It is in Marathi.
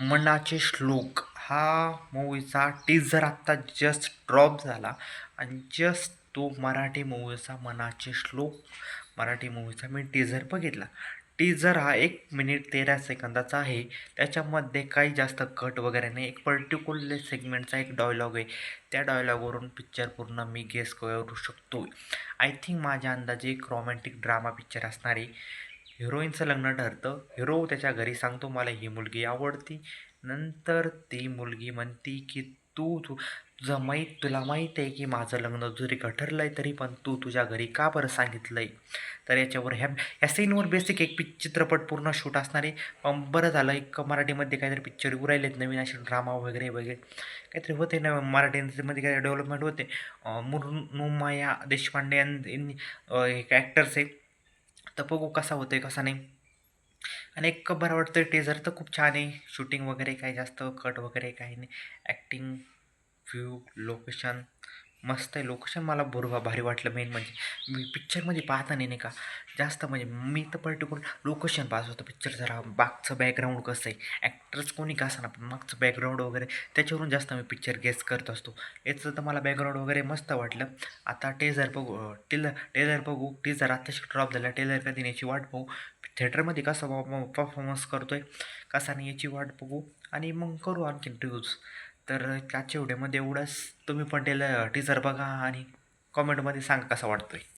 मनाचे श्लोक. हा मूवीचा टीझर आत्ता जस्ट ड्रॉप झाला. आणि जस्ट तो मराठी मूवीचा मनाचे श्लोक. मराठी मूवीचा मी टीझर बघितला. टीझर हा एक मिनिट तेरा सेकंदाचा आहे. त्याच्यामध्ये काही जास्त कट वगैरे नाही. एक पर्टिक्युलर सेगमेंटचा एक डायलॉग आहे. त्या डायलॉगवरून पिक्चर पूर्ण मी गेस करू शकतो आय थिंक माझ्या अंदाजे एक रोमॅन्टिक ड्रामा पिक्चर असणार आहे. हिरोईनचं लग्न ठरतं. हिरो त्याच्या घरी सांगतो मला ही मुलगी आवडती. नंतर ती मुलगी म्हणती की तू तू तुझं माहीत तुला माहीत आहे की माझं लग्न जरी ठरलं आहे तरी पण तू तुझ्या घरी का बरं सांगितलं आहे तर याच्यावर ह्या या सीनवर बेसिक एक पिक चित्रपट पूर्ण शूट असणार आहे. पण बरं झालं एक मराठीमध्ये काहीतरी पिक्चर उरायलेत नवीन असे ड्रामा वगैरे वगैरे. काहीतरी होते ना मराठीमध्ये काही डेव्हलपमेंट होते. मुर्नुमाया देशपांडे यांनी एक ॲक्टर्स आहे. तर बघू कसा होतो आहे कसा नाही. आणि एक बरं वाटतं टेझर तर खूप छान आहे. शूटिंग वगैरे काही जास्त कट वगैरे काही नाही. ॲक्टिंग व्ह्यू लोकेशन मस्त आहे. लोकेशन मला बरोबर भारी वाटलं मेन म्हणजे. मी पिक्चरमध्ये पाहताना नाही का? जास्त म्हणजे मी तर पर्टिक्युलर लोकेशन पाहत होतो पिक्चर जरा. मागचं बॅकग्राऊंड कसं आहे? ॲक्टर्स कोणी का असं ना पण मागचं बॅकग्राऊंड वगैरे त्याच्यावरून जास्त मी पिक्चर गेस करत असतो. याचं तर मला बॅकग्राऊंड वगैरे मस्त वाटलं. आता टेझर बघू टेलर टेलर बघू. टेझर आत्ताशी ड्रॉप झाला. टेलर कधी याची वाट बघू. थिएटरमध्ये कसा परफॉर्मन्स करतो आहे कसा नाही याची वाट बघू. आणि मग करू आणखीन रिव्ह्यूज तर आजच्या व्हिडिओमध्ये एवढंच. तुम्ही पण टेलर टीचर बघा आणि कॉमेंटमध्ये सांगा कसा वाटतो आहे